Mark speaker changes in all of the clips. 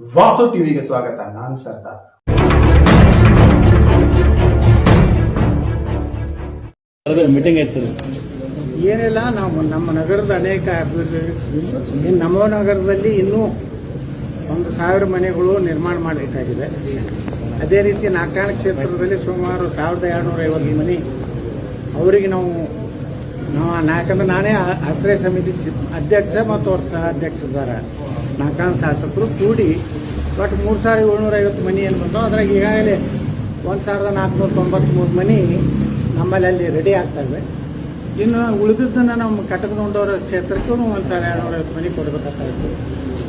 Speaker 1: ವಾಸು ಟಿವಿಗೆ ಸ್ವಾಗತ ನಾನು ಸರ್ದಾರ್.
Speaker 2: ಮೀಟಿಂಗ್ ಆಯ್ತು
Speaker 3: ಏನಿಲ್ಲ ನಾವು ನಮ್ಮ ನಗರದ ಅನೇಕ ಅಭಿವೃದ್ಧಿ ನಮ್ಮ ನಗರದಲ್ಲಿ ಇನ್ನೂ ಒಂದು ಸಾವಿರ ಮನೆಗಳು ನಿರ್ಮಾಣ ಮಾಡಬೇಕಾಗಿದೆ. ಅದೇ ರೀತಿ ನಾಕಾಣ ಕ್ಷೇತ್ರದಲ್ಲಿ ಸುಮಾರು ಸಾವಿರದ ಎರಡುನೂರ ಐವತ್ತು ಮನೆ ಅವರಿಗೆ ನಾವು ನಾವು ನಾಲ್ಕಂದ್ರೆ ನಾನೇ ಆಶ್ರಯ ಸಮಿತಿ ಚಿ- ಅಧ್ಯಕ್ಷ ಮತ್ತು ಅವ್ರ ಸಹ ಅಧ್ಯಕ್ಷರಿದ್ದಾರೆ ನಾಲ್ಕಾಣ ಶಾಸಕರು ಕೂಡಿ, ಒಟ್ಟು ಮೂರು ಸಾವಿರದ ಏಳ್ನೂರ ಐವತ್ತು ಮನೆ ಏನು ಬಂತು, ಅದ್ರಾಗ ಈಗಾಗಲೇ ಒಂದು ಸಾವಿರದ ನಾಲ್ಕುನೂರ ತೊಂಬತ್ತ್ಮೂರು ಮನೆ ನಮ್ಮಲ್ಲಿ ಅಲ್ಲಿ ರೆಡಿ ಆಗ್ತವೆ ಇನ್ನು ಉಳಿದಿದ್ದನ್ನು ನಮ್ಮ ಕಟಕಗೊಂಡವರ ಕ್ಷೇತ್ರಕ್ಕೂ ಒಂದು ಸಾವಿರ ಐವತ್ತು ಮನೆ ಕೊಡಬೇಕಾಗ್ತಾಯಿತ್ತು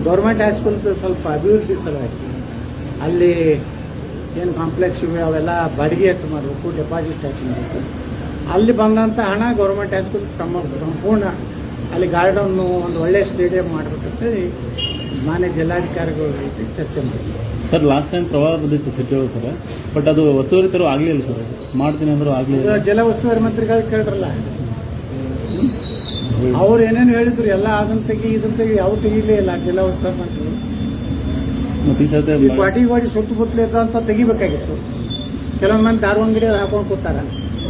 Speaker 3: ಗೌರ್ಮೆಂಟ್ ಹೈಸ್ಕೂಲ್ ಸ್ವಲ್ಪ ಅಭಿವೃದ್ಧಿ ಸಲುವಾಗಿ ಅಲ್ಲಿ ಏನು ಕಾಂಪ್ಲೆಕ್ಸ್ ಇವೆ, ಅವೆಲ್ಲ ಬಾಡಿಗೆ ಹೆಚ್ಚು ಮಾಡಬೇಕು ಡೆಪಾಸಿಟ್ ಹೆಚ್ಚು ಮಾಡಬೇಕು. ಅಲ್ಲಿ ಬಂದಂಥ ಹಣ ಗೌರ್ಮೆಂಟ್ ಹೈಸ್ಕೂಲ್ ಸಂಬಂಧ ಸಂಪೂರ್ಣ ಅಲ್ಲಿ ಗಾರ್ಡನ್ನು ಒಂದು ಒಳ್ಳೆಯ ಸ್ಟೇಡಿಯಂ ಮಾಡಬೇಕಂತೇಳಿ ಮಾನ್ಯ ಜಿಲ್ಲಾಧಿಕಾರಿಗಳ ಜೊತೆ ಚರ್ಚೆ ಮಾಡಿದ್ವಿ
Speaker 2: ಸರ್ ಲಾಸ್ಟ್ ಟೈಮ್ ಪ್ರವಾಹ ಬಂದಿತ್ತು ಸಿಟಿ ಒಳಗೆ ಸರ್. ಬಟ್ ಅದು ಒತ್ತುವರಿ ತರೋ ಆಗಲಿಲ್ಲ ಸರ್. ಮಾಡ್ತೀನಿ ಅಂದ್ರೂ
Speaker 3: ಇದು
Speaker 2: ಆಗಲಿಲ್ಲ
Speaker 3: ಜಲ ಉಸ್ತುವಾರಿ ಮಂತ್ರಿಗಳು ಕೇಳ್ರಲ್ಲ ಅವ್ರು ಏನೇನು ಹೇಳಿದ್ರು ಎಲ್ಲ ಅದನ್ನ ತೆಗಿ ಇದನ್ನ ತೆಗಿ ಯಾವ ತೆಗಿಲೇ ಇಲ್ಲ ಜಿಲ್ಲಾ ಉಸ್ತುವಾರಿ ಮಂತ್ರಿಗಳು.
Speaker 2: ಮತ್ತು ಈ
Speaker 3: ಗಾಡಿ ಸುತ್ತಮುತ್ತಲು ಅಂತ ತೆಗಿಬೇಕಾಗಿತ್ತು. ಕೆಲವೊಂದು ಮಂದಿ ದಾರು ಅಂಗಡಿ ಹಾಕೊಂಡು ಕೂತಾರ.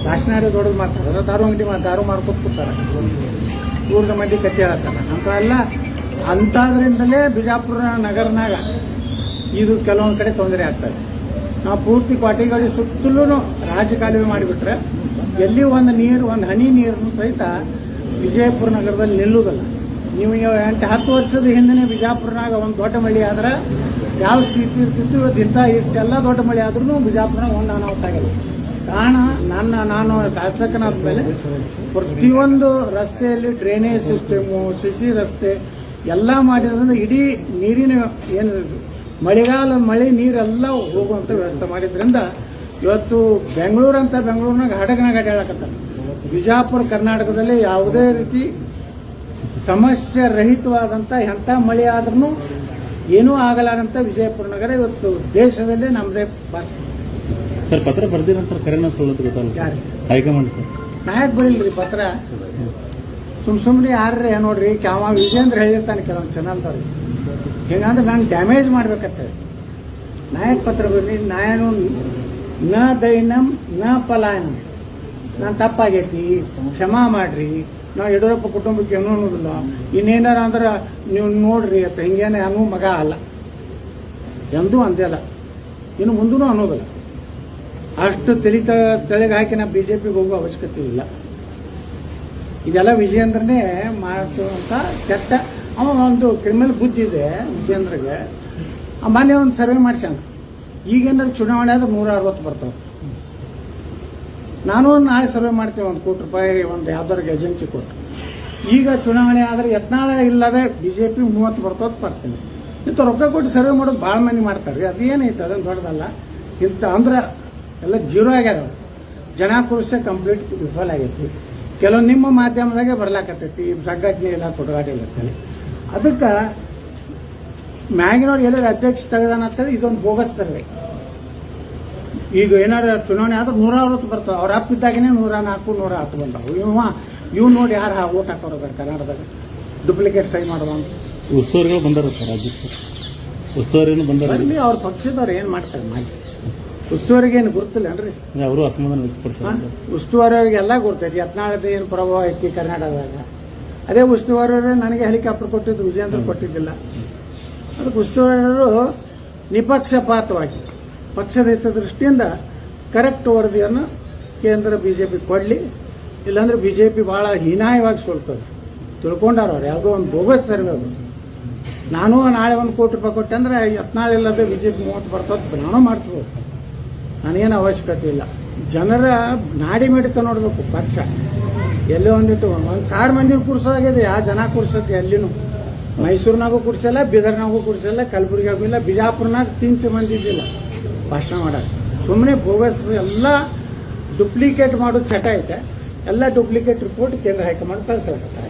Speaker 3: ರಾಶನಾರಿ ದೊಡ್ಡದು ಮಾಡ್ತಾರೆ ದಾರು ಅಂಗಡಿ ಮಾ- ದಾರು ಮಾಡ್ಕೊಂಡು ಕೂತಾರ. ಊರಿನ ಮಂದಿ ಕತ್ತಿ ಹೇಳತ್ತಾರ ಅಂತ ಎಲ್ಲ ಅಂಥದ್ರಿಂದಲೇ ಬಿಜಾಪುರ ನಗರನಾಗ ಇದು ಕೆಲವೊಂದು ಕಡೆ ತೊಂದರೆ ಆಗ್ತದೆ. ನಾವು ಪೂರ್ತಿ ಕ್ವಾಟಿಗಾಡಿ ಸುತ್ತಲೂ ರಾಜಕಾಲುವೆ ಮಾಡಿಬಿಟ್ರೆ ಎಲ್ಲಿ ಒಂದು ನೀರು, ಒಂದು ಹನಿ ನೀರನ್ನು ಸಹಿತ ವಿಜಯಪುರ ನಗರದಲ್ಲಿ ನಿಲ್ಲುವುದಲ್ಲ. ನೀವು ಎಂಟು, ಹತ್ತು ವರ್ಷದ ಹಿಂದೆ ಬಿಜಾಪುರನಾಗ ಒಂದು ದೊಡ್ಡ ಮಳೆ ಆದ್ರೆ ಯಾವ ಸ್ಥಿತಿ ಇರ್ತಿತ್ತು? ಇವತ್ತು ಇಂಥ ಇಷ್ಟೆಲ್ಲ ದೊಡ್ಡ ಮಳೆ ಆದ್ರೂ ಬಿಜಾಪುರನಾಗ ಒಂದು ಅನಾಹುತ ಆಗಿಲ್ಲ ಕಾರಣ ನನ್ನ, ನಾನು ಶಾಸಕನಾದ ಮೇಲೆ ಪ್ರತಿಯೊಂದು ರಸ್ತೆಯಲ್ಲಿ ಡ್ರೈನೇಜ್ ಸಿಸ್ಟಮು ಸಿಸಿ ರಸ್ತೆ ಎಲ್ಲ ಮಾಡಿದ್ರಿಂದ ಇಡೀ ನೀರಿನ ಏನು ಮಳೆಗಾಲ ಮಳೆ ನೀರೆಲ್ಲ ಹೋಗುವಂಥ ವ್ಯವಸ್ಥೆ ಮಾಡಿದ್ರಿಂದ ಇವತ್ತು ಬೆಂಗಳೂರಂತ ಬೆಂಗಳೂರಿನಾಗ ಹಡಗನಾಗ ಅಡ್ಯಾಳಕತ್ತಾರ ಬಿಜಾಪುರ ಕರ್ನಾಟಕದಲ್ಲಿ ಯಾವುದೇ ರೀತಿ ಸಮಸ್ಯೆ ರಹಿತವಾದಂಥ ಎಂಥ ಮಳೆ ಆದ್ರೂ ಏನೂ ಆಗಲಾರಂತ ವಿಜಯಪುರ ನಗರ ಇವತ್ತು ದೇಶದಲ್ಲೇ ನಮ್ಮದೇ ಭಾಷೆ
Speaker 2: ಸರ್ ಪತ್ರ ಬರ್ದಿರಂತ ಕರೆನ ಗೊತ್ತಲ್ಲ? High command sir.
Speaker 3: ನಾಯಕ್ ಬರೀಲ್ರಿ ಪತ್ರ. ಸುಮ್ ಸುಮ್ಮನೆ ಯಾರ್ರಿ ನೋಡ್ರಿ ಕ್ಯಾವ ವಿಜೇಂದ್ರ ಹೇಳಿರ್ತಾನೆ ಕೆಲವೊಂದು ಚಾನಲ್ದವ್ರಿಗೆ ಹೇಗಂದ್ರೆ ನಾನು ಡ್ಯಾಮೇಜ್ ಮಾಡ್ಬೇಕತ್ತೆ. ನಾಯಕ್ ಪತ್ರ ಬರಲಿ, ನಾಯನು ನ ದೈನಂ, ನ ಪಲಾಯನಂ. ನಾನು ತಪ್ಪಾಗೈತಿ, ಕ್ಷಮಾ ಮಾಡ್ರಿ. ನಾವು ಯಡಿಯೂರಪ್ಪ ಕುಟುಂಬಕ್ಕೆ ಏನೂ ಅನ್ನೋದಿಲ್ಲ. ಇನ್ನೇನಾರ ಅಂದ್ರೆ ನೀವು ನೋಡ್ರಿ ಅಂತ ಹಿಂಗೇನೆ ಹಂಗೂ ಮಗ ಅಲ್ಲ. ಎಂದೂ ಅಂದೆಲ್ಲ ಇನ್ನು ಮುಂದೂ ಅನ್ನೋದಿಲ್ಲ. ಅಷ್ಟು ತಲೆ ತೆಳಗೆ ಹಾಕಿ ನಾ ಬಿ ಜೆ ಪಿಗೆ ಹೋಗೋ ಅವಶ್ಯಕತೆ ಇಲ್ಲ. ಇದೆಲ್ಲ ವಿಜಯೇಂದ್ರನೇ ಅಂತ ಕೆಟ್ಟ, ಅವ ಒಂದು ಕ್ರಿಮಿನಲ್ ಬುದ್ಧಿ ಇದೆ ವಿಜಯೇಂದ್ರಗೆ. ಮೊನ್ನೆ ಒಂದು ಸರ್ವೆ ಮಾಡ್ಸ್ಯಾನ ಈಗೇನಾದ್ರು ಚುನಾವಣೆ ಆದ್ರೆ ನೂರ ಅರವತ್ತು ಬರ್ತಾವೆ. ನಾನು ನಾಳೆ ಸರ್ವೆ ಮಾಡ್ತೇವೆ, ಒಂದು ಕೋಟಿ ರೂಪಾಯಿ, ಒಂದು ಯಾವ್ದಾರಿಗೆ ಏಜೆನ್ಸಿ ಕೊಟ್ಟು. ಈಗ ಚುನಾವಣೆ ಆದರೆ ಯತ್ನಾಳ ಇಲ್ಲದೆ ಬಿ ಜೆ ಪಿ ಮೂವತ್ತು ಬರ್ತೋದು ಬರ್ತೀನಿ ಇಂಥ ರೊಕ್ಕ ಕೊಟ್ಟು ಸರ್ವೆ ಮಾಡೋದು ಭಾಳ ಮಂದಿ ಮಾಡ್ತಾರೆ. ಅದೇನೈತೆ? ಅದನ್ನು ದೊಡ್ಡದಲ್ಲ. ಇಂಥ ಅಂದ್ರೆ ಎಲ್ಲ ಜೀರೋ ಆಗ್ಯಾರ. ಜನ ಕುರಿಸ ಕಂಪ್ಲೀಟ್ ವಿಫಲ ಆಗೈತಿ. ಕೆಲವು ನಿಮ್ಮ ಮಾಧ್ಯಮದಾಗೆ ಬರ್ಲಾಕತ್ತೈತಿ ಸಂಘಟನೆ ಇಲ್ಲ ಸುಡಗಾಟ ಇರ್ತೇನೆ ಅದಕ್ಕೆ ಮ್ಯಾಗಿನವ್ರು ಎಲ್ಲರ ಅಧ್ಯಕ್ಷ ತೆಗೆದಾನ ಅಂತೇಳಿ ಇದೊಂದು ಬೋಗಸ್ ಸರ್ವೆ. ಈಗ ಏನಾರ ಚುನಾವಣೆ ಆದ್ರೆ ನೂರ ಅರವತ್ತು ಬರ್ತಾವೆ. ಅವ್ರ ಅಪ್ಪಿದ್ದಾಗನೇ ನೂರ ನಾಲ್ಕು ನೂರ ಹತ್ತು ಬಂದವು. ಇವ ಇವ್ ನೋಡಿ ಯಾರು ಓಟ್ ಹಾಕೋರು ಕರ್ನಾಟಕದಾಗ. ಡುಪ್ಲಿಕೇಟ್ ಸೈ ಮಾಡುವ
Speaker 2: ಉಸ್ತುವಾರಿಗಳು ಬಂದಾರ ಸರ್ ರಾಜ್ಯಕ್ಕೆ ಉಸ್ತುವಾರಿನೂ ಬಂದಾರ.
Speaker 3: ಬರ್ಲಿ ಅವ್ರ ಪಕ್ಷದವ್ರು ಏನು ಮಾಡ್ತಾರೆ ಮಾಡಿ ಉಸ್ತುವಾರಿಗೆ ಏನು ಗುರುತಿಲ್ಲನ್ರಿ
Speaker 2: ಅವರು ಅಸಮಾಧಾನ
Speaker 3: ಹಾ?
Speaker 2: ವ್ಯಕ್ತಪಡಿಸ್ತಾರೆ
Speaker 3: ಉಸ್ತುವಾರಿಯವರಿಗೆಲ್ಲ ಗುರ್ತೈತಿ. ಯತ್ನಾಳದ ಏನು ಪ್ರಭಾವ ಐತಿ ಕರ್ನಾಟಕದಾಗ. ಅದೇ ಉಸ್ತುವಾರಿಯವರು ನನಗೆ ಹೆಲಿಕಾಪ್ಟರ್ ಕೊಟ್ಟಿದ್ದು ವಿಜಯೇಂದ್ರ ಕೊಟ್ಟಿದ್ದಿಲ್ಲ. ಅದಕ್ಕೆ ಉಸ್ತುವಾರಿಯವರು ನಿಪಕ್ಷಪಾತವಾಗಿ ಪಕ್ಷದ ಹಿತದೃಷ್ಟಿಯಿಂದ ಕರೆಕ್ಟ್ ವರದಿಯನ್ನು ಕೇಂದ್ರ ಬಿಜೆಪಿ ಕೊಡಲಿ. ಇಲ್ಲಾಂದ್ರೆ ಬಿಜೆಪಿ ಬಹಳ ಹೀನಾಯವಾಗಿ ಸೋಲ್ತದೆ. ತಿಳ್ಕೊಂಡಾರ ಅವ್ರು. ಯಾವುದೋ ಒಂದು ಬೋಗಸ್ ಸರ್ವೆ ಅದು. ನಾನು ನಾಳೆ ಒಂದು ಕೋಟಿ ರೂಪಾಯಿ ಕೊಟ್ಟೆ ಅಂದ್ರೆ ಯತ್ನಾಳಿಲ್ಲದೆ ಬಿಜೆಪಿ ಮೂವತ್ತು ಬರ್ತದೆ ನಾನು ಮಾಡಿಸ್ಬೋದು. ನನಗೇನು ಅವಶ್ಯಕತೆ ಇಲ್ಲ. ಜನರ ನಾಡಿ ಮಿಡಿತ ನೋಡಬೇಕು, ಪಕ್ಷ. ಎಲ್ಲೋ ಒಂದಿಟ್ಟು ಒಂದು ಸಾವಿರ ಮಂದಿ ಕೂರ್ಸೋದಾಗಿದೆ ಯಾವ ಜನ ಕೂರ್ಸೋದು ಎಲ್ಲಿನೂ. ಮೈಸೂರಿನಾಗೂ ಕೂರ್ಸಲ್ಲ, ಬೀದರ್ನಾಗೂ ಕೂರ್ಸಲ್ಲ ಕಲಬುರಗಿಯಾಗೂ ಇಲ್ಲ ಬಿಜಾಪುರ್ನಾಗ ತಿಂಚು ಮಂದಿ ಇದ್ದಿಲ್ಲ. ಭಾಷಣ ಮಾಡೋಕ್ಕೆ ಸುಮ್ಮನೆ ಬೋಗಸ್ ಎಲ್ಲ ಡುಪ್ಲಿಕೇಟ್ ಮಾಡೋ ಚಟ ಐತೆ. ಎಲ್ಲ ಡುಪ್ಲಿಕೇಟ್ ರಿಪೋರ್ಟ್ ಕೇಂದ್ರ ಹೈಕಮಾಂಡ್
Speaker 2: ಕಳಿಸಲಾಗುತ್ತೆ